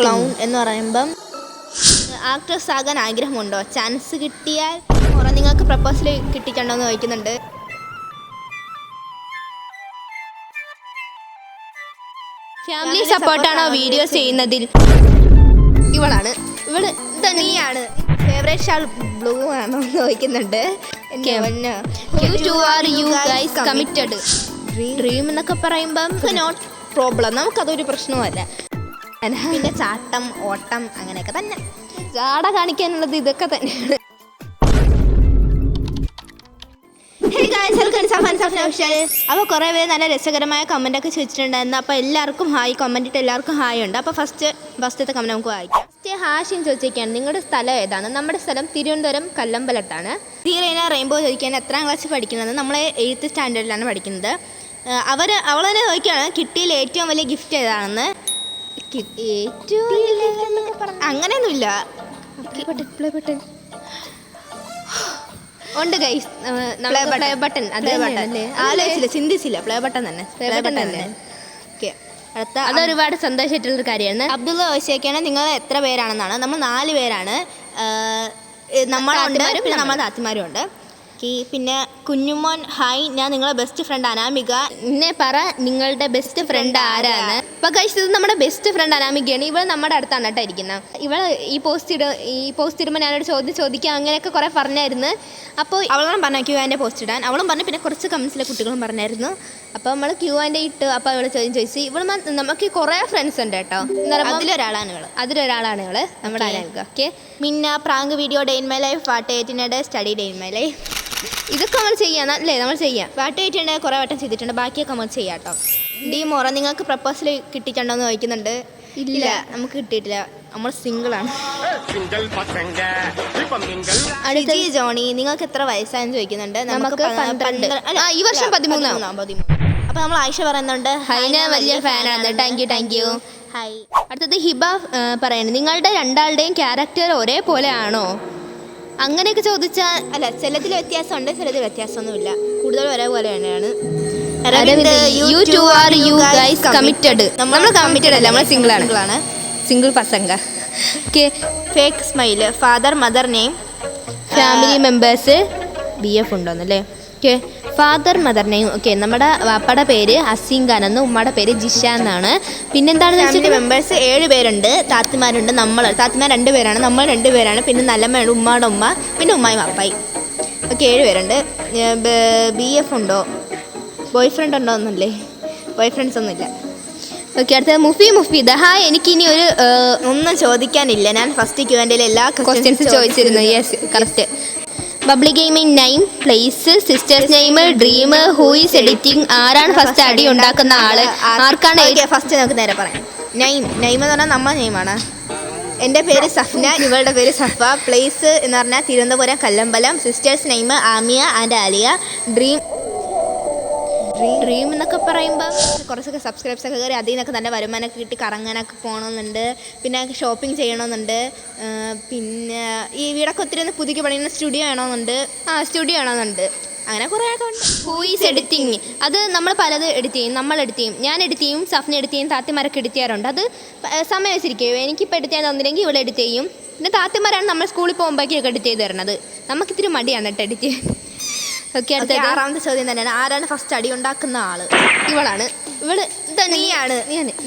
Clown എന്ന് പറയുമ്പം actress ആകാൻ ആഗ്രഹമുണ്ടോ? ചാൻസ് കിട്ടിയാൽ കുറെ നിങ്ങൾക്ക് പ്രപ്പോസൽ കിട്ടിയിട്ടുണ്ടോ എന്ന് ചോദിക്കുന്നുണ്ട്. ഫാമിലി സപ്പോർട്ടാണോ വീഡിയോസ് ചെയ്യുന്നതിൽ? ഇവളാണ്. ഇവൾ തന്നെയാണ് നീയാണ്. ഫേവറേറ്റ് ഷാൾ ബ്ലൂ ആണോ എന്ന് ചോദിക്കുന്നുണ്ട്? ഡ്രീം എന്നൊക്കെ പറയുമ്പം നോട്ട് പ്രോബ്ലം നമുക്കതൊരു പ്രശ്നമല്ല പിന്നെ ചാട്ടം ഓട്ടം അങ്ങനെയൊക്കെ തന്നെ. ചാട കാണിക്കാനുള്ളത് ഇതൊക്കെ തന്നെയാണ്. അപ്പോൾ കുറേ പേര് നല്ല രസകരമായ കമന്റ് ഒക്കെ ചോദിച്ചിട്ടുണ്ടായിരുന്നു. അപ്പോൾ എല്ലാവർക്കും ഹായ് കമന്റ് ഇട്ട് എല്ലാവർക്കും ഹായ് ഉണ്ട്. അപ്പോൾ ഫസ്റ്റ് ഫസ്റ്റത്തെ കമന്റ് നമുക്ക് വായിക്കാം. ഫസ്റ്റ് ഹാഷിൻ ചോദിച്ചിരിക്കുകയാണ് നിങ്ങളുടെ സ്ഥലം ഏതാണ്? നമ്മുടെ സ്ഥലം തിരുവനന്തപുരം കല്ലമ്പലത്താണ്. ധീരേന റെയിൻബോ ചോദിക്കാൻ എത്രാം ക്ലാസ് പഠിക്കുന്നത്? നമ്മളെ എയ്ത്ത് സ്റ്റാൻഡേർഡിലാണ് പഠിക്കുന്നത്. അവർ അവൾ തന്നെ ചോദിക്കുകയാണ് കിട്ടിയതിൽ ഏറ്റവും വലിയ ഗിഫ്റ്റ് ഏതാണെന്ന്. ഏറ്റവും അങ്ങനെയൊന്നുമില്ല. ഉണ്ട് ഗൈസ്. പ്ലേ ബട്ടൺ അത്. തന്നെയാണല്ലേ? ആലോചിച്ചില്ല. ചിന്തിച്ചില്ല. പ്ലേ ബട്ടൺ തന്നെ. പ്ലേ button ബട്ടൺ തന്നെ. ഓക്കെ. അടുത്ത അതൊരുപാട് സന്തോഷമായിട്ടുള്ളൊരു കാര്യമാണ്. അബ്ദുള്ള ചോദിച്ചേക്കാണ് നിങ്ങൾ എത്ര പേരാണെന്നാണ്. നമ്മൾ നാല് പേരാണ്. നമ്മളുണ്ട്. പിന്നെ നമ്മളെ താത്തിമാരും ഉണ്ട്. ഓക്കേ, പിന്നെ കുഞ്ഞുമോൻ ഹായ് ഞാൻ നിങ്ങളെ ബെസ്റ്റ് ഫ്രണ്ട് അനാമിക എന്നെ പറ നിങ്ങളുടെ ബെസ്റ്റ് ഫ്രണ്ട് ആരാണ് അപ്പൊ കഴിച്ചത് നമ്മുടെ ബെസ്റ്റ് ഫ്രണ്ട് അനാമികയാണ്. ഇവൾ നമ്മുടെ അടുത്താണ് കേട്ടോ ഇരിക്കുന്നത് ഇവൾ ഈ പോസ്റ്റ് ഇട ഈ പോസ്റ്റ് ഇടുമ്പോൾ ഞാനൊരു ചോദ്യം ചോദിക്കുക അങ്ങനെയൊക്കെ കുറെ പറഞ്ഞായിരുന്നു. അപ്പോൾ അവളും പറഞ്ഞ ക്യൂ ആന്റെ പോസ്റ്റ് ഇടാൻ. അവളും പറഞ്ഞു പിന്നെ കുറച്ച് കമൻസിലെ കുട്ടികളും പറഞ്ഞായിരുന്നു. അപ്പോൾ നമ്മൾ ക്യൂ ആന്റെ ഇട്ട് അപ്പോൾ അവൾ ചോദ്യം ചോദിച്ചു. ഇവൾ നമുക്ക് കുറേ ഫ്രണ്ട്സ് ഉണ്ട് കേട്ടോ. അതിലൊരാളാണ് ഇവൾ. അതിലൊരാളാണ് ഇവൾ. നമ്മുടെ. Anamika. Okay Minna prank video day in my life study day in my life ഇതൊക്കെ നമ്മൾ ചെയ്യാം അല്ലേ നമ്മൾ ചെയ്യാം. വാട്ട് ആയിട്ടുണ്ട് കുറേ വട്ടം ചെയ്തിട്ടുണ്ട്. ബാക്കിയൊക്കെ നമ്മൾ ചെയ്യാം കേട്ടോ. ഡി മോറ നിങ്ങൾക്ക് പ്രപ്പോസൽ കിട്ടിയിട്ടുണ്ടോ എന്ന് ചോദിക്കുന്നുണ്ട്. ഇല്ല. നമുക്ക് കിട്ടിയിട്ടില്ല. നമ്മൾ സിംഗിളാണ് അടുത്ത ജോണി നിങ്ങൾക്ക് എത്ര വയസ്സായെന്ന് ചോദിക്കുന്നുണ്ട്. നമുക്ക് ഈ വർഷം പതിമൂന്നാണ് പതിമൂന്ന്. അപ്പോൾ നമ്മൾ ആയിഷ പറയുന്നുണ്ട്. ഹൈന വലിയ ഫാനാണ് thank you thank you hi അടുത്തത് ഹിബ പറയുന്നത് നിങ്ങളുടെ രണ്ടാളുടെയും ക്യാരക്ടർ ഒരേപോലെ ആണോ? അങ്ങനെയൊക്കെ ചോദിച്ചാൽ അല്ല ചിലതിൽ വ്യത്യാസമുണ്ട് ചിലതിൽ വ്യത്യാസമൊന്നുമില്ല. കൂടുതൽ ഒരേപോലെ തന്നെയാണ്. Aravind, you are you guys committed. നമ്മൾ കമ്മിറ്റഡ് അല്ല, നമ്മൾ ആണ്. ആണ്. Single പസംഗ okay fake smile father mother name family members B F ഉണ്ടോന്നല്ലേ? Okay father mother name okay നമ്മുടെ വാപ്പയുടെ പേര് അസീം ഖാൻ എന്ന് ഉമ്മയുടെ പേര് ജിഷ എന്നാണ്. പിന്നെന്താണെന്ന് എന്താണ് വെച്ചിട്ട് മെമ്പേഴ്സ് ഏഴ് പേരുണ്ട്. താത്തിമാരുണ്ട് നമ്മൾ താത്തിമാർ രണ്ട് പേരാണ് നമ്മൾ രണ്ട് പേരാണ്. പിന്നെ നല്ലമ്മയുണ്ട് ഉമ്മയുടെ ഉമ്മ പിന്നെ ഉമ്മായും അപ്പായി ഓക്കെ ഏഴ് പേരുണ്ട്. ബി എഫ് ഉണ്ടോ? ബോയ് ഫ്രണ്ട് ഉണ്ടോ എന്നല്ലേ? ബോയ് ഫ്രണ്ട്സ് ഒന്നുമില്ല. ഓക്കെ അടുത്തത് മുഫി മുഫി ദഹാ എനിക്കിനി ഒരു ഒന്നും ചോദിക്കാനില്ല. ഞാൻ ഫസ്റ്റ് ക്യൂ എന്റെ എല്ലാ ക്വസ്റ്റ്യൻസ് ചോദിച്ചിരുന്നു. Yes correct bubbly gaming name place sisters name dream who is editing ആരാണ് ഫസ്റ്റ് അടി ഉണ്ടാക്കുന്ന ആൾ ആർക്കാണ് ഫസ്റ്റ് നമുക്ക് നേരെ പറയാം. നെയിം നെയിം എന്ന് പറഞ്ഞാൽ നമ്മൾ നെയിമാണ് എന്റെ പേര് സഫ്ന ഇവളുടെ പേര് സഫ. പ്ലേസ് എന്ന് പറഞ്ഞാൽ Thiruvananthapuram Kallambalam. Sisters name Amiya and Aliya. Dream dream എന്നൊക്കെ പറയുമ്പോൾ കുറച്ചൊക്കെ സബ്സ്ക്രൈബ്സ് ഒക്കെ കയറി അതിൽ നിന്നൊക്കെ നല്ല വരുമാനമൊക്കെ കിട്ടി കറങ്ങാനൊക്കെ പോകണമെന്നുണ്ട് പിന്നെ ഷോപ്പിംഗ് ചെയ്യണമെന്നുണ്ട് പിന്നെ ഈ വീടൊക്കെ ഒത്തിരി ഒന്ന് പുതുക്കി പണിയുന്ന സ്റ്റുഡിയോ വേണമെന്നുണ്ട് ആ സ്റ്റുഡിയോ ആണോന്നുണ്ട്. അങ്ങനെ കുറേ ഒക്കെ ഉണ്ട്. വോയിസ് എഡിറ്റിങ് അത് നമ്മൾ പലത് എഡിറ്റ് ചെയ്യും നമ്മൾ എഡിറ്റ് ചെയ്യും. ഞാൻ എഡിറ്റ് ചെയ്യും സഫ്ന എഡിറ്റ് ചെയ്യും താത്തിമാരൊക്കെ എഡിറ്റ് ചെയ്യാറുണ്ട്. അത് സമയം വെച്ചിരിക്കും. എനിക്കിപ്പോൾ എഡിറ്റ് ചെയ്യാൻ തന്നില്ലെങ്കിൽ ഇവിടെ എഡിറ്റ് ചെയ്യും. പിന്നെ താത്തിമാരാണ് നമ്മൾ സ്കൂളിൽ പോകുമ്പോഴേക്കൊക്കെ എഡിറ്റ് ചെയ്ത് തരണത് നമുക്കിത്തിരി മടിയാണ് കേട്ടോ എഡിറ്റ് ചെയ്യാൻ. ഓക്കെ അടുത്ത ആറാമത്തെ ചോദ്യം തന്നെയാണ്. ആരാണ് ഫസ്റ്റ് അടി ഉണ്ടാക്കുന്ന ആൾ? ഇവളാണ്. ഇവൾ നീയാണ്.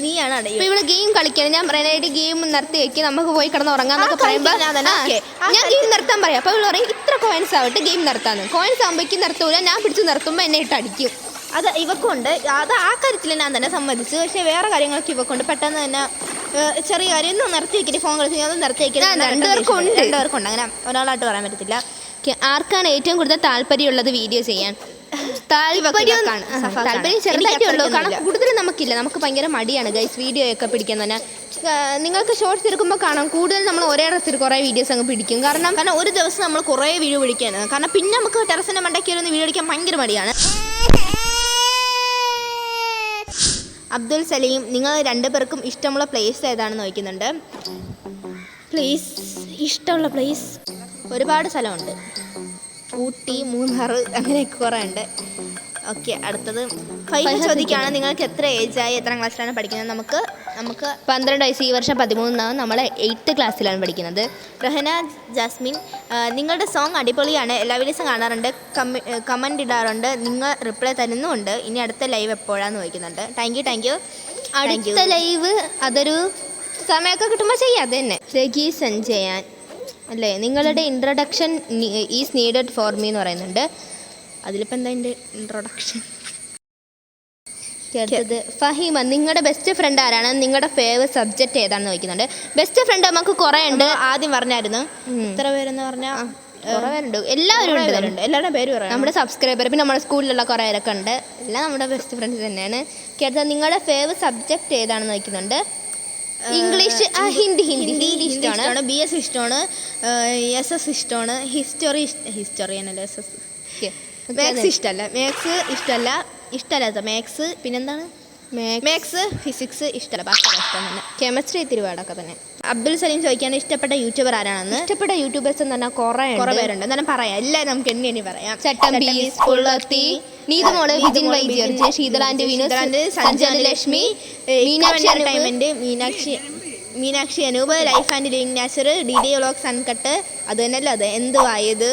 നീയാണ് അടി. ഇപ്പൊ ഇവൾ ഗെയിം കളിക്കാൻ ഞാൻ പറയാനായിട്ട് ഗെയിം നിർത്തി വെക്കി. നമുക്ക് പോയി കിടന്ന് ഉറങ്ങാന്നൊക്കെ പറയുമ്പോൾ പറയുമ്പോ ഞാൻ ഗെയിം നിർത്താൻ പറയാം. അപ്പൊ ഇവൾ പറയും ഇത്ര കോയിൻസ് ആവട്ടെ ഗെയിം നിർത്താന്ന്. കോയിൻസ് ആകുമ്പോഴേക്കും നിർത്തൂല. ഞാൻ പിടിച്ച് നിർത്തുമ്പോ എന്നെ ഇട്ട് അടിക്കും. അത് ഇവക്കുണ്ട്. അത് ആ കാര്യത്തിൽ ഞാൻ തന്നെ സമ്മതിച്ചു. പക്ഷേ വേറെ കാര്യങ്ങളൊക്കെ ഇവക്കൊണ്ട്. പെട്ടെന്ന് തന്നെ ചെറിയ കാര്യം ഒന്ന് നിർത്തി വെക്കിട്ട് ഫോൺ കളിച്ച് ഞാൻ നിർത്തി വെക്കിട്ട് ആ, നല്ല രണ്ടുപേർക്കും പെട്ടെന്ന് ഉണ്ട്. രണ്ടുപേർക്കും ഉണ്ട്. അങ്ങനെ ഒരാളായിട്ട് പറയാൻ പറ്റത്തില്ല. ആർക്കാണ് ഏറ്റവും കൂടുതൽ താല്പര്യമുള്ളത് വീഡിയോ ചെയ്യാൻ? താല്പര്യം ചെറുതായിട്ടുള്ളൂ. താല്പര്യം ചെറുതായിട്ടേ ഉള്ളൂ. കാരണം കൂടുതൽ നമുക്കില്ല. നമുക്ക് ഭയങ്കര മടിയാണ് ഗൈസ് വീഡിയോ ഒക്കെ പിടിക്കാൻ തന്നെ. നിങ്ങൾക്ക് ഷോർട്സ് എടുക്കുമ്പോൾ കാണാം. കൂടുതൽ നമ്മൾ ഒരേ ഇടത്തിൽ കുറേ വീഡിയോസ് അങ്ങ് പിടിക്കും. കാരണം കാരണം ഒരു ദിവസം നമ്മൾ കുറേ വീഡിയോ പിടിക്കാനാണ്. കാരണം പിന്നെ നമുക്ക് ടെറസിന്റെ മണ്ടയ്ക്ക് വരുന്ന വീഡിയോ പിടിക്കാൻ ഭയങ്കര മടിയാണ്. അബ്ദുൽ സലീം നിങ്ങൾ രണ്ടുപേർക്കും ഇഷ്ടമുള്ള പ്ലേസ് ഏതാണെന്ന് ചോദിക്കുന്നുണ്ട്? പ്ലേസ് ഇഷ്ടമുള്ള പ്ലേസ് ഒരുപാട് സ്ഥലമുണ്ട്. ഊട്ടി മൂന്നാർ അങ്ങനെയൊക്കെ കുറേ ഉണ്ട്. ഓക്കെ അടുത്തത് ഫൈവ് ചോദിക്കുകയാണ് നിങ്ങൾക്ക് എത്ര ഏജായി എത്ര ക്ലാസ്സിലാണ് പഠിക്കുന്നത്? നമുക്ക് നമുക്ക് പന്ത്രണ്ട് വയസ്സ് ഈ വർഷം പതിമൂന്നാണ് നമ്മൾ എയ്ത്ത് ക്ലാസ്സിലാണ് പഠിക്കുന്നത്. റഹന ജാസ്മിൻ നിങ്ങളുടെ സോങ് അടിപൊളിയാണ്. എല്ലാ വീഡിയോസും കാണാറുണ്ട്. കമന്റ് ഇടാറുണ്ട്. നിങ്ങൾ റിപ്ലൈ തരുന്നുമുണ്ട്. ഇനി അടുത്ത ലൈവ് എപ്പോഴാന്ന് ചോദിക്കുന്നുണ്ട്. താങ്ക് യു താങ്ക് യു അടുത്ത ലൈവ് അതൊരു സമയമൊക്കെ കിട്ടുമ്പോൾ ചെയ്യാം. അത് തന്നെ. രഘി സഞ്ജയാൻ അല്ലേ? നിങ്ങളുടെ introduction is needed for me എന്ന് പറയുന്നുണ്ട്. അതിലിപ്പോൾ എന്താ എന്റെ ഇൻട്രൊഡക്ഷൻ അടുത്തത് ഫഹീമ നിങ്ങളുടെ ബെസ്റ്റ് ഫ്രണ്ട് ആരാണ്? നിങ്ങളുടെ ഫേവർ സബ്ജക്റ്റ് ഏതാണെന്ന് ചോദിക്കുന്നുണ്ട്. ബെസ്റ്റ് ഫ്രണ്ട് നമുക്ക് കുറേ ഉണ്ട്. ആദ്യം പറഞ്ഞായിരുന്നു. എത്ര പേരെന്ന് പറഞ്ഞാൽ കുറേ പേരുണ്ട്. എല്ലാവരും ഉണ്ട്. എല്ലാവരുടെ പേര് പറയാം. നമ്മുടെ സബ്സ്ക്രൈബർ പിന്നെ നമ്മുടെ സ്കൂളിലുള്ള കുറേ പേരൊക്കെ ഉണ്ട്. എല്ലാം നമ്മുടെ ബെസ്റ്റ് ഫ്രണ്ട്സ് തന്നെയാണ്. കേട്ടത് നിങ്ങളുടെ ഫേവർ സബ്ജക്റ്റ് ഏതാണെന്ന് ചോദിക്കുന്നുണ്ട്. ഇംഗ്ലീഷ് ഹിന്ദി ഹിന്ദി ഹിന്ദി ഇഷ്ടമാണ്. ഇഷ്ടമാണ് ബി എസ് ഇഷ്ടമാണ് എസ് എസ് ഇഷ്ടമാണ് ഹിസ്റ്ററി ഹിസ്റ്ററി തന്നെയല്ലേ എസ് എസ് മാത്സ് ഇഷ്ടമല്ല മാത്സ് ഇഷ്ടമല്ല ഇഷ്ടമല്ലാത്ത മാത്സ് പിന്നെന്താണ്? മാത്സ് ഫിസിക്സ് ഇഷ്ടമല്ല ബാക്കി ഇഷ്ടം തന്നെ. കെമിസ്ട്രി തിരുവാടൊക്കെ തന്നെ. അബ്ദുൽ സലീം ചോദിക്കാൻ ഇഷ്ടപ്പെട്ട യൂട്യൂബർ ആരാണെന്ന്? ഇഷ്ടപ്പെട്ട യൂട്യൂബേഴ്സ് എന്ന് പറഞ്ഞാൽ കുറേ പേരുണ്ട്. എന്നാലും പറയാം എല്ലാം നമുക്ക് എണ്ണി എണ്ണി പറയാം. സ്കുളത്തി നീതുമോൾ ബിജിൻ നീതുമോൾ, സഞ്ജന ലക്ഷ്മി മീനാക്ഷി അനൂപ്, ടൈമിന്റെ Meenakshi Meenakshi Anoop life and living nature D D vlogs uncut അത് തന്നെയല്ല അത്? എന്തുവായത്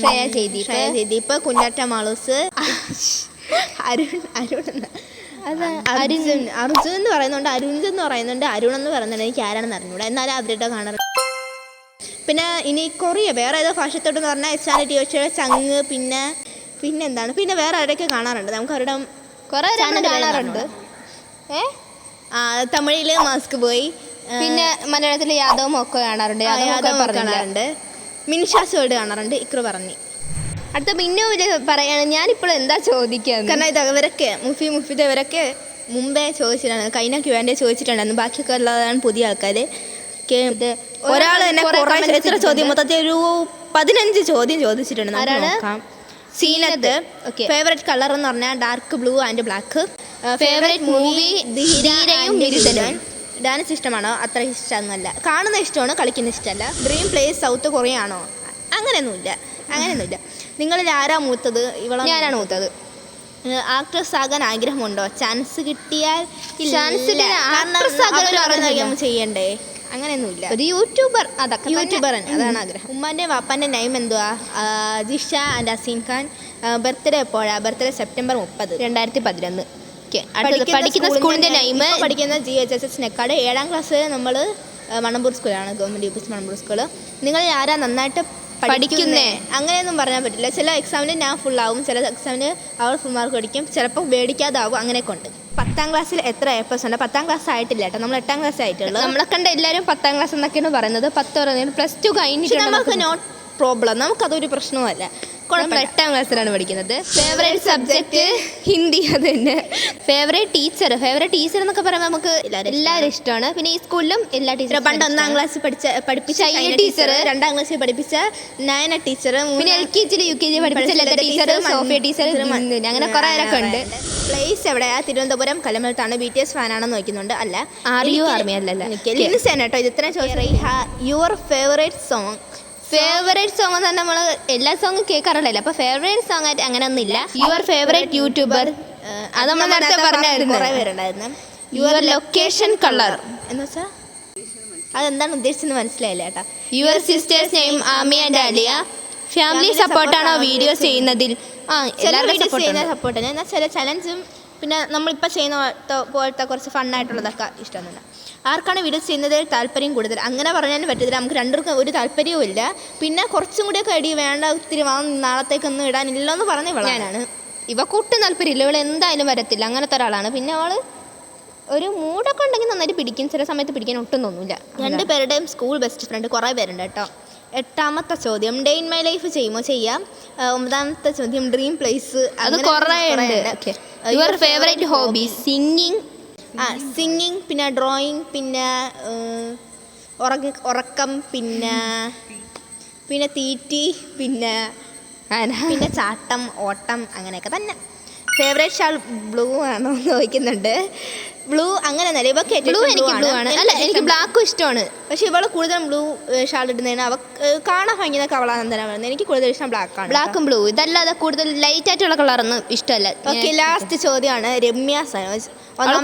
ശ്രേയ ജയദീപ്. ശ്രേയ ജയദീപ് കുഞ്ഞാറ്റ മാളൂസ്. അരുൺ അരുൺ എന്ന്. അർജുൻ അർജുൻ എന്ന് പറയുന്നുണ്ട്. അരുൺജ് എന്ന് പറയുന്നുണ്ട്. അരുൺ എന്ന് പറയുന്നുണ്ട്. എനിക്ക് ആരാണെന്ന് അറിഞ്ഞൂടാ. എന്നാലും അവരുടെ കാണാറ്. പിന്നെ ഇനി കൊറിയ വേറെ ഏതോ ഭാഷത്തോട്ടെന്ന് പറഞ്ഞാൽ എച്ച് ആർ ടി വെച്ചുള്ള ചങ്ങ് പിന്നെ പിന്നെ എന്താണ്? പിന്നെ വേറെ ആരുടെയൊക്കെ കാണാറുണ്ട്? നമുക്ക് അവരുടെ കുറേ കാണാറുണ്ട്. ഏ? ആ, തമിഴിൽ മാസ്ക് പോയി. പിന്നെ മലയാളത്തിൽ യാദവും ഒക്കെ കാണാറുണ്ട്. യാദവും കാണാറുണ്ട്. മിനിഷാസ് വേർഡ് കാണാറുണ്ട്. ഇക്രു പറഞ്ഞു. അടുത്ത പിന്നെ ഒരു പറയാണ് ഞാനിപ്പോൾ എന്താ ചോദിക്കാൻ കാരണം ഇത് ഇവരൊക്കെ മുഫി മുഫിദ് ഇവരൊക്കെ മുമ്പേ ചോദിച്ചിട്ടാണ് കഴിഞ്ഞ ക്യൂ ആൻഡ് ചോദിച്ചിട്ടുണ്ടായിരുന്നു ബാക്കിയൊക്കെ ഉള്ളതാണ് പുതിയ ആൾക്കാർ ഒരാൾ തന്നെ എത്ര ചോദ്യം മൊത്തത്തിൽ ഒരു പതിനഞ്ച് ചോദ്യം ചോദിച്ചിട്ടുണ്ട്. ആരാണ്? സീനത്ത്. ഓക്കെ. ഫേവറേറ്റ് കളർ എന്ന് പറഞ്ഞാൽ dark blue and black favourite movie ധീരയും. Dance ഇഷ്ടമാണോ? അത്ര ഇഷ്ടമൊന്നുമല്ല. കാണുന്ന ഇഷ്ടമാണ് കളിക്കുന്ന ഇഷ്ടമല്ല. ഡ്രീം പ്ലേസ് സൗത്ത് കൊറിയ ആണോ? അങ്ങനെയൊന്നുമില്ല. അങ്ങനെയൊന്നുമില്ല. നിങ്ങളിൽ ആരാ മൂത്തത്? ഇവളെ ഞാനാണ് മൂത്തത്. ആക്ട്രസ് ആകാൻ ആഗ്രഹമുണ്ടോ? ചാൻസ് കിട്ടിയാൽ ചാൻസ് ചെയ്യണ്ടേ? അങ്ങനെയൊന്നുമില്ല. ഒരു യൂട്യൂബർ അതൊക്കെ യൂട്യൂബർ അതാണ് ആഗ്രഹം. ഉമ്മാന്റെ വാപ്പാന്റെ നെയിം എന്തുവാ? ജിഷ ആൻഡ് അസീൻ ഖാൻ. ബർത്ത്ഡേ എപ്പോഴാണ് ബർത്ത്ഡേ സെപ്റ്റംബർ മുപ്പത്. രണ്ടായിരത്തി പതിനൊന്ന് പഠിക്കുന്ന സ്കൂളിന്റെ നെയിം പഠിക്കുന്ന G H S S Nekkad ഏഴാം ക്ലാസ് നമ്മൾ മണമ്പൂർ സ്കൂളാണ് government U P S Manampoor school നിങ്ങൾ ആരാ നന്നായിട്ട് പഠിക്കുന്നേ? അങ്ങനെയൊന്നും പറയാൻ പറ്റില്ല. ചില എക്സാമിന് ഞാൻ ഫുൾ ആവും. ചില എക്സാമിന് അവൾ ഫുൾ മാർക്ക് പഠിക്കും ചിലപ്പോൾ മേടിക്കാതാവും. അങ്ങനെയൊക്കെ ഉണ്ട് പത്താം ക്ലാസ്സിൽ എത്ര എ പ്ലസ് ഉണ്ട്? പത്താം ക്ലാസ് ആയിട്ടില്ല കേട്ടോ. നമ്മൾ എട്ടാം ക്ലാസ് ആയിട്ടുള്ളൂ. നമ്മളെ കണ്ട എല്ലാവരും പത്താം ക്ലാസ് എന്നൊക്കെയാണ് പറയുന്നത്. പത്ത് പറയുന്നത് പ്ലസ് ടു കഴിഞ്ഞിട്ട് നമുക്ക് നോട്ട് പ്രോബ്ലം നമുക്കതൊരു പ്രശ്നമല്ല നമ്മൾ കുഴപ്പമില്ല എട്ടാം ക്ലാസ്സിലാണ് പഠിക്കുന്നത്. ഫേവറേറ്റ് സബ്ജക്റ്റ് ഹിന്ദി അത് തന്നെ ഫേവറേറ്റ് ടീച്ചർ ഫേവറേറ്റ് ടീച്ചർ എന്നൊക്കെ പറയുമ്പോൾ നമുക്ക് എല്ലാവരും ഇഷ്ടമാണ്. പിന്നെ ഈ സ്കൂളിലും എല്ലാ ടീച്ചറും പണ്ട് ഒന്നാം ക്ലാസ്സിൽ പഠിച്ച പഠിപ്പിച്ച ഷൈന ടീച്ചർ, രണ്ടാം ക്ലാസ്സിൽ പഠിപ്പിച്ച നയന ടീച്ചർ പിന്നെ എൽ കെ ജിയിൽ യു കെ ജി പഠിപ്പിച്ച ലത ടീച്ചർ സോഫിയ ടീച്ചർ അങ്ങനെ കുറേ പേരൊക്കെ ഉണ്ട്. പ്ലേസ് എവിടെയാ? തിരുവനന്തപുരം കലമലത്താണ് ബി ടി എസ് ഫാനാണെന്ന് നോക്കുന്നുണ്ട്. അല്ല ആർ യു ആർമി അല്ലല്ല. കേട്ടോ. ഇത് ഇത്രയും ചോദിച്ചു your favourite song favourite song എന്ന് പറഞ്ഞാൽ നമ്മൾ എല്ലാ സോങ്ങും കേൾക്കാറില്ലല്ലോ അപ്പോൾ ഫേവറേറ്റ് സോങ് ആയിട്ട് അങ്ങനെ ഒന്നുമില്ല യുവർ ഫേവറേറ്റ് യൂട്യൂബർ അത് നമ്മൾ നേരത്തെ പറഞ്ഞായിരുന്നു. യുവർ ലൊക്കേഷൻ കളർ എന്ന് വെച്ചാൽ അതെന്താണ് ഉദ്ദേശിച്ചെന്ന് മനസ്സിലായില്ല കേട്ടോ. Your sisters name Ami and Aliya family സപ്പോർട്ടാണോ videos ചെയ്യുന്നതിൽ? ആ ചില വീഡിയോസ് ചെയ്യുന്ന സപ്പോർട്ടാണ് എന്നാൽ ചില ചലഞ്ചും പിന്നെ നമ്മളിപ്പോൾ ചെയ്യുന്ന പോലത്തെ- കുറച്ച് ഫണ്ണായിട്ടുള്ളതൊക്കെ ഇഷ്ടമൊന്നുമില്ല. ആർക്കാണ് വീഡിയോ ചെയ്യുന്നതിൽ താല്പര്യം കൂടുതൽ? അങ്ങനെ പറഞ്ഞാലും പറ്റത്തില്ല. നമുക്ക് രണ്ടുപേർക്കും ഒരു താല്പര്യവും ഇല്ല പിന്നെ കുറച്ചും കൂടിയൊക്കെ അടി വേണ്ട ഒത്തിരി വാങ്ങി നാളത്തേക്കൊന്നും ഇടാനില്ല എന്ന് പറഞ്ഞ ഇവളാണ്. ഇവ കൂട്ടും താല്പര്യമില്ല. ഇവൾ എന്തായാലും വരത്തില്ല. അങ്ങനത്തെ ഒരാളാണ്. പിന്നെ അവൾ ഒരു മൂടൊക്കെ ഉണ്ടെങ്കിൽ നന്നായിട്ട് പിടിക്കും. ചില സമയത്ത് പിടിക്കാൻ ഒട്ടും തോന്നില്ല രണ്ടുപേരുടെയും സ്കൂൾ ബെസ്റ്റ് ഫ്രണ്ട് കുറേ പേരുണ്ട് കേട്ടോ. എട്ടാമത്തെ ചോദ്യം. ഡേ ഇൻ മൈ ലൈഫ് ചെയ്യുമോ? ചെയ്യാം. ഒമ്പതാമത്തെ ചോദ്യം ഡ്രീം പ്ലേസ് അത് കുറേ ഉണ്ട്. യുവർ ഫേവറേറ്റ് ഹോബി സിംഗിങ് ആ സിംഗിങ് പിന്നെ ഡ്രോയിങ് പിന്നെ ഉറക്കം പിന്നെ പിന്നെ തീറ്റി പിന്നെ പിന്നെ ചാട്ടം ഓട്ടം അങ്ങനെയൊക്കെ തന്നെ. ഫേവറേറ്റ് ഷാൾ ബ്ലൂ ആണോ എന്ന് ചോദിക്കുന്നുണ്ട്. ബ്ലൂ അങ്ങനെ തന്നെ ഇവക്ക് ബ്ലൂ എനിക്ക് ബ്ലൂ ആണ്. അല്ല എനിക്ക് ബ്ലാക്കും ഇഷ്ടമാണ്. പക്ഷെ ഇവൾ കൂടുതലും ബ്ലൂ ഷാൾ ഇടുന്നതിന്. അവ കാണാൻ ഭംഗിയൊക്കെ പറയുന്നത്. എനിക്ക് കൂടുതൽ ഇഷ്ടം ബ്ലാക്ക് ആണ് ബ്ലാക്കും ബ്ലൂ ഇതല്ലാതെ കൂടുതൽ ലൈറ്റ് ആയിട്ടുള്ള കളറൊന്നും ഇഷ്ടമല്ല. ഓക്കെ ലാസ്റ്റ് ചോദ്യമാണ്. രമ്യ സനോജ്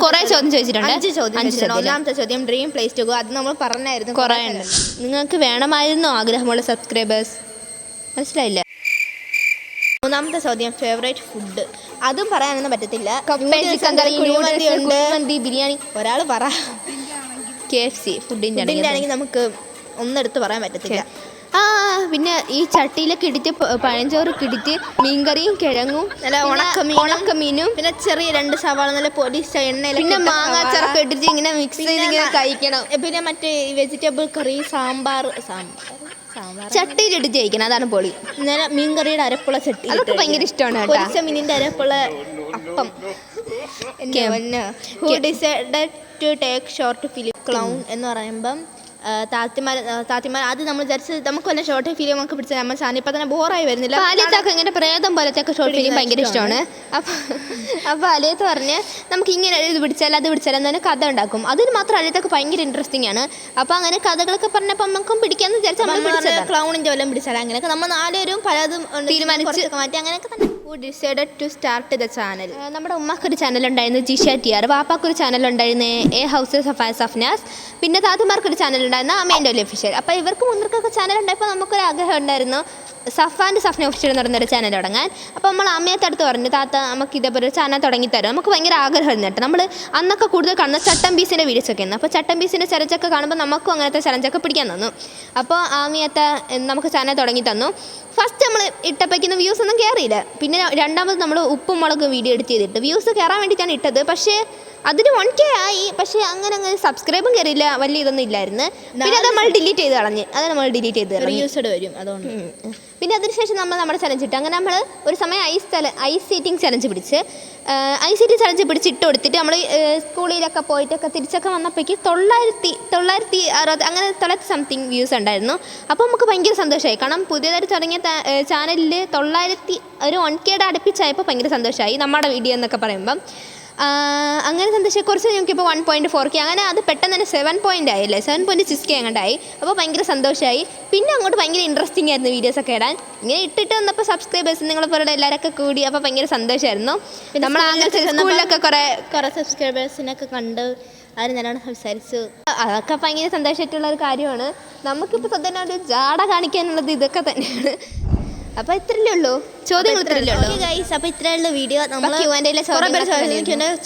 കുറെ ചോദ്യം. ചോദിച്ചിട്ടുണ്ട്. അഞ്ച് ചോദ്യം അഞ്ച് ചോദ്യം. ഒന്നാമത്തെ ചോദ്യം ഡ്രീം പ്ലേസ് ടു ഗോ അത് നമ്മൾ പറഞ്ഞായിരുന്നു കുറേ ഉണ്ട് നിങ്ങൾക്ക് വേണമായിരുന്നു ആഗ്രഹമുള്ള സബ്സ്ക്രൈബേഴ്സ് മനസ്സിലായില്ല? മൂന്നാമത്തെ ചോദ്യം ഫേവറേറ്റ് ഫുഡ് അതും പറയാനൊന്നും പറ്റത്തില്ല. കുഴിമന്തി ബിരിയാണി. ഒരാൾ പറ. കെ എഫ് സി ഫുഡിന്റെ ആണെങ്കിൽ നമുക്ക് ഒന്നെടുത്ത് പറയാൻ പറ്റത്തില്ല. ആ പിന്നെ ഈ ചട്ടിയിലൊക്കെ ഇടിച്ച് പഴഞ്ചോറ് കിടിച്ച് മീൻകറിയും കിഴങ്ങും നല്ല പിന്നെ ഉണക്കമീനും. പിന്നെ ചെറിയ രണ്ട് സവാള നല്ല പൊടി എണ്ണയിൽ പിന്നെ മാങ്ങാച്ചറൊക്കെ ഇടിച്ച് ഇങ്ങനെ മിക്സ് ചെയ്ത് ഇങ്ങനെ കഴിക്കണം. പിന്നെ മറ്റേ വെജിറ്റബിൾ കറി സാമ്പാർ സാമ്പാർ ചട്ടിയിൽ ഇടിച്ച് കഴിക്കണം അതാണ് പൊളി. ഇന്നലെ മീൻകറിയുടെ അരപ്പുള്ള ചട്ടി അതൊക്കെ ഭയങ്കര ഇഷ്ടമാണ് പൊരിച്ച മീനിന്റെ അരപ്പുള്ള appam. Two take short film clown എന്ന് പറയുമ്പം താത്തിമാർ താത്തിമാർ ആദ്യം നമ്മൾ വിചാരിച്ചത് നമുക്ക് വല്ല ഷോർട്ട് ഫിലിം ഒക്കെ പിടിച്ചാൽ നമ്മൾ സാധനം ഇപ്പം തന്നെ ബോറായി വരുന്നില്ല. അലിയത്തൊക്കെ ഇങ്ങനെ പ്രേതം പോലത്തെയൊക്കെ ഷോർട്ട് ഫിലിം ഭയങ്കര ഇഷ്ടമാണ്. അപ്പോൾ അപ്പോൾ അലിയത്ത് പറഞ്ഞ് നമുക്ക് ഇങ്ങനെ ഇത് പിടിച്ചാൽ അത് പിടിച്ചാൽ പറഞ്ഞാൽ കഥ ഉണ്ടാക്കും. അതിന് മാത്രം അലിയത്തൊക്കെ ഭയങ്കര ഇൻട്രസ്റ്റിംഗ് ആണ്. അപ്പോൾ അങ്ങനെ കഥകളൊക്കെ പറഞ്ഞപ്പോൾ നമുക്കും പിടിക്കാന്ന് വിചാരിച്ചാൽ നമ്മൾ ക്ലൗണിന്റെ വല്ലതും പിടിച്ചാൽ അങ്ങനെയൊക്കെ നമ്മൾ നാലുപേരും പലതും. തീരുമാനിച്ച് മാറ്റി അങ്ങനെയൊക്കെ തന്നെ ഹു ഡിസൈഡഡ് ടു ചാനൽ ഉണ്ടായിരുന്നു നമ്മുടെ ജിഷ ടി ആർ വാപ്പാക്കൊരു ചാനലുണ്ടായിരുന്നു എ ഹൗസ് ഓഫ് സഫ്നാസ് പിന്നെ താത്തമാർക്കൊരു ചാനലുണ്ടായിരുന്നു അമേന്റെ ഒലി ഒഫീഷ്യൽ അപ്പോൾ ഇവർക്ക് മുന്നർക്കൊക്കെ ചാനൽ ഉണ്ടായപ്പോൾ നമുക്കൊരു ആഗ്രഹം ഉണ്ടായിരുന്നു. സഫാന്റെ സഫ്ന ഒഫീഷ്യൽ എന്ന് പറയുന്നൊരു ചാനൽ തുടങ്ങാൻ. അപ്പോൾ നമ്മൾ അമ്മയത്തെ അടുത്ത് പറഞ്ഞു താത്ത നമുക്ക് ഇതേപോലെ ഒരു ചാനൽ തുടങ്ങി തരും. നമുക്ക് ഭയങ്കര ആഗ്രഹമായിരുന്നു കേട്ടോ. നമ്മൾ അന്നൊക്കെ കൂടുതൽ കാണുന്ന ചട്ടം പീസിന്റെ വീഡിയോസ് ഒക്കെ ആയിരുന്നു. അപ്പോൾ ചട്ടം പീസിന്റെ ചലഞ്ചൊക്കെ കാണുമ്പോൾ നമുക്കും അങ്ങനത്തെ ചലഞ്ചൊക്കെ പിടിക്കാൻ തന്നു. അപ്പോൾ ആമിയത്തെ നമുക്ക് ചാനൽ തുടങ്ങി തന്നു. ഫസ്റ്റ് നമ്മൾ ഇട്ടപ്പോഴേക്കും വ്യൂസ് ഒന്നും കയറിയില്ല പിന്നെ രണ്ടാമത് നമ്മൾ ഉപ്പും മുളകും വീഡിയോ എഡിറ്റ് ചെയ്തിട്ട്. വ്യൂസ് കയറാൻ വേണ്ടിയിട്ടാണ് ഇട്ടത്. പക്ഷേ അതിന് വൺ കെ ആയി പക്ഷേ അങ്ങനെ അങ്ങനെ സബ്സ്ക്രൈബും കയറിയില്ല വലിയ ഇതൊന്നും ഇല്ലായിരുന്നു. പിന്നെ അത് നമ്മൾ ഡിലീറ്റ് ചെയ്ത് കളഞ്ഞ്. അത് നമ്മൾ ഡിലീറ്റ് ചെയ്ത് കളഞ്ഞു. റീയൂസ്ഡ് വരും അതുകൊണ്ട്. പിന്നെ അതിനുശേഷം നമ്മൾ നമ്മുടെ ചലഞ്ച് ഇട്ട്. അങ്ങനെ നമ്മൾ ഒരു സമയം ഐസ് തല ഐസ് സീറ്റിംഗ് ചലഞ്ച് പിടിച്ച്. ഐസ് സീറ്റിംഗ് ചലഞ്ച് പിടിച്ച് ഇട്ട് കൊടുത്തിട്ട് നമ്മൾ സ്കൂളിലൊക്കെ പോയിട്ടൊക്കെ തിരിച്ചൊക്കെ വന്നപ്പോഴേക്ക് തൊള്ളായിരത്തി തൊള്ളായിരത്തി അറുപത് അങ്ങനെ തൊള്ളായിരത്തി സംതിങ് വ്യൂസ് ഉണ്ടായിരുന്നു. അപ്പോൾ നമുക്ക് ഭയങ്കര സന്തോഷമായി. കാരണം പുതിയതായിട്ട് തുടങ്ങിയ ചാനലിൽ തൊള്ളായിരത്തി ഒരു വൺ കെയുടെ അടുപ്പിച്ചായപ്പോൾ ഭയങ്കര സന്തോഷമായി. നമ്മുടെ വീഡിയോ എന്നൊക്കെ പറയുമ്പം. അങ്ങനെ സന്തോഷം കുറച്ച് ഞങ്ങൾക്കിപ്പോൾ വൺ പോയിന്റ് ഫോർ കെ അങ്ങനെ അത് പെട്ടെന്ന് തന്നെ സെവൻ പോയിന്റ് ആയില്ലേ? സെവൻ പോയിന്റ് സിക്സ് കെ അങ്ങോട്ടായി അപ്പോൾ ഭയങ്കര സന്തോഷമായി പിന്നെ അങ്ങോട്ട് ഭയങ്കര ഇൻട്രസ്റ്റിംഗ് ആയിരുന്നു വീഡിയോസ് ഒക്കെ ഇടാൻ. ഇങ്ങനെ ഇട്ടിട്ട് വന്നപ്പോൾ സബ്സ്ക്രൈബേഴ്സ് നിങ്ങളെ പോലെ എല്ലാവരൊക്കെ കൂടി അപ്പോൾ ഭയങ്കര സന്തോഷമായിരുന്നു നമ്മൾ അങ്ങനത്തെ സ്കൂളിലൊക്കെ കുറേ കുറെ സബ്സ്ക്രൈബേഴ്സിനൊക്കെ കണ്ട് അവർ നല്ലോണം സംസാരിച്ചു. അതൊക്കെ ഭയങ്കര സന്തോഷമായിട്ടുള്ള ഒരു കാര്യമാണ്. നമുക്കിപ്പോൾ സത്യം ഒരു ജാട കാണിക്കാനുള്ളത് ഇതൊക്കെ തന്നെയാണ്. അപ്പോൾ ഇത്രയല്ലേ ഉള്ളൂ? ചോദ്യങ്ങൾ ഉള്ളൂ. ഗൈസ് അപ്പോൾ ഇത്രയുള്ള വീഡിയോ നമ്മൾ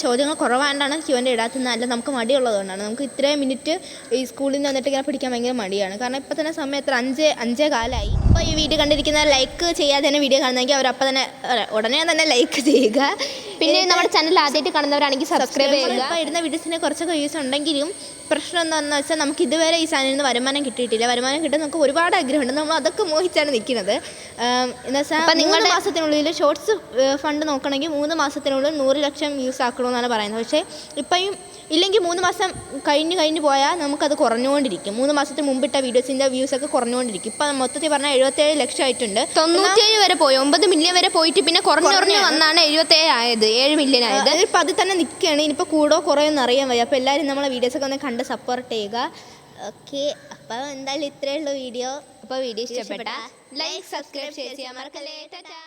ചോദ്യങ്ങൾ കുറവാണ്ടാണ്. ക്യൂന്റെ ഇടാത്തത് അല്ല നമുക്ക് മടിയുള്ളതുകൊണ്ടാണ്. നമുക്ക് ഇത്രയും മിനിറ്റ് ഈ സ്കൂളിൽ നിന്ന് വന്നിട്ട് ഇങ്ങനെ പിടിക്കാൻ ഭയങ്കര മടിയാണ്. കാരണം ഇപ്പൊ തന്നെ സമയം എത്ര? അഞ്ച് അഞ്ചേ കാലമായി ഇപ്പൊ ഈ വീഡിയോ കണ്ടിരിക്കുന്ന ലൈക്ക് ചെയ്യാതെ തന്നെ വീഡിയോ കാണുന്നെങ്കിൽ അവർ അപ്പൊ തന്നെ ഉടനെ തന്നെ ലൈക്ക് ചെയ്യുക. പിന്നെ നമ്മുടെ ചാനൽ ആദ്യമായിട്ട് കാണുന്നവരാണെങ്കിൽ സബ്സ്ക്രൈബ് ചെയ്യുക. ഇടുന്ന വീഡിയോസിന് കുറച്ചൊക്കെ യൂസ് ഉണ്ടെങ്കിലും പ്രശ്നം എന്താണെന്ന് വെച്ചാൽ നമുക്ക് ഇതുവരെ ഈ ചാനലിൽ നിന്ന് വരുമാനം കിട്ടിയിട്ടില്ല. വരുമാനം കിട്ടാൻ നമുക്ക് ഒരുപാട് ആഗ്രഹമുണ്ട്. നമ്മൾ അതൊക്കെ മോഹിച്ചാണ് നിൽക്കുന്നത്. എന്ന് വെച്ചാൽ നിങ്ങളുടെ മാസത്തിനുള്ളിൽ ഷോർട്സ് ഫണ്ട് നോക്കണമെങ്കിൽ മൂന്ന് മാസത്തിനുള്ളിൽ നൂറ് ലക്ഷം വ്യൂസ് ആക്കണമെന്നാണ് പറയുന്നത്. പക്ഷേ ഇപ്പം ഇല്ലെങ്കിൽ മൂന്ന് മാസം കഴിഞ്ഞ് കഴിഞ്ഞ് പോയാൽ നമുക്കത് കുറഞ്ഞുകൊണ്ടിരിക്കും. മൂന്ന് മാസത്തിന് മുമ്പിട്ട വീഡിയോസിന്റെ വ്യൂസ് ഒക്കെ കുറഞ്ഞുകൊണ്ടിരിക്കും. ഇപ്പം മൊത്തത്തിൽ പറഞ്ഞാൽ എഴുപത്തേഴ് ലക്ഷം ആയിട്ടുണ്ട്. തൊണ്ണൂറ്റേഴ് വരെ പോയി. ഒമ്പത് മില്യൺ വരെ പോയിട്ട് പിന്നെ കുറഞ്ഞു കുറഞ്ഞു വന്നാണ് എഴുപത്തേഴ് ആയത്. ഏഴ് മില്യൺ ആയത്. ഇപ്പം അത് തന്നെ നിൽക്കുകയാണ്. ഇനിയിപ്പോൾ കൂടോ കുറയോ എന്ന് അറിയാൻ വയ്യ. അപ്പോൾ എല്ലാവരും നമ്മളെ വീഡിയോസൊക്കെ ഒന്ന് കണ്ട് സപ്പോർട്ട് ചെയ്യുക. ഓക്കെ അപ്പോൾ എന്തായാലും ഇത്രയേ ഉള്ളൂ വീഡിയോ. അപ്പോൾ വീഡിയോ ഇഷ്ടപ്പെട്ട ലൈക്ക് സബ്സ്ക്രൈബ് ചെയ്യാൻ മറക്കല്ലേ. ടാറ്റാ.